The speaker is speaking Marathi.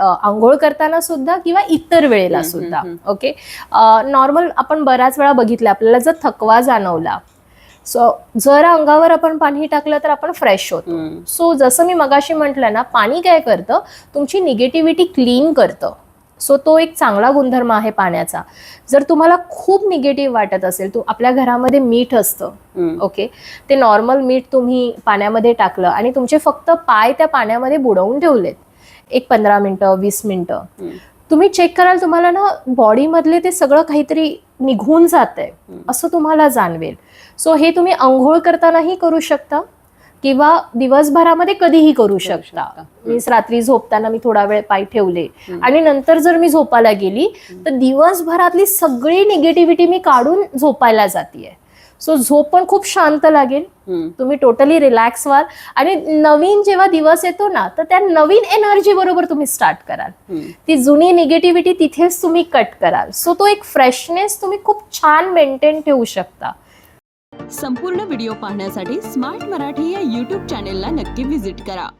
आंघोळ करताना सुद्धा किंवा इतर वेळेला सुद्धा ओके? नॉर्मल आपण बऱ्याच वेळा बघितलं आपल्याला जर थकवा जाणवला सो जर अंगावर आपण पाणी टाकलं तर आपण फ्रेश होतो. सो जसं मी मगाशी म्हटलं ना पाणी काय करतं? तुमची निगेटिव्हिटी क्लीन करतं. सो तो एक चांगला गुणधर्म आहे पाण्याचा. जर तुम्हाला खूप निगेटिव्ह वाटत असेल तू आपल्या घरामध्ये मीठ असतं. ओके? ते नॉर्मल मीठ तुम्ही पाण्यामध्ये टाकलं आणि तुमचे फक्त पाय त्या पाण्यामध्ये बुडवून ठेवलेत. एक पंधरा मिनटं वीस मिनटं. तुम्ही चेक कराल तुम्हाला ना बॉडीमधले ते सगळं काहीतरी निघून जात आहे. असं तुम्हाला जाणवेल सो हे तुम्ही आंघोळ करतानाही करू शकता किंवा दिवसभरामध्ये कधीही करू शकता. मीन्स रात्री झोपताना मी थोडा वेळ पाय ठेवले. आणि नंतर जर मी झोपायला गेली तर दिवसभरातली सगळी निगेटिव्हिटी मी काढून झोपायला जाते सो झोप पण खूप शांत लागेल. तुम्ही टोटली रिलॅक्स व्हाल. आणि नवीन जेव्हा दिवस येतो ना तर त्या नवीन एनर्जी बरोबर तुम्ही स्टार्ट कराल. ती जुनी निगेटिव्हिटी तिथेच तुम्ही कट कराल. सो तो एक फ्रेशनेस तुम्ही खूप छान मेंटेन ठेवू शकता. संपूर्ण व्हिडिओ पाहण्यासाठी स्मार्ट मराठी या यूट्यूब चॅनेलला नक्की व्हिजिट करा.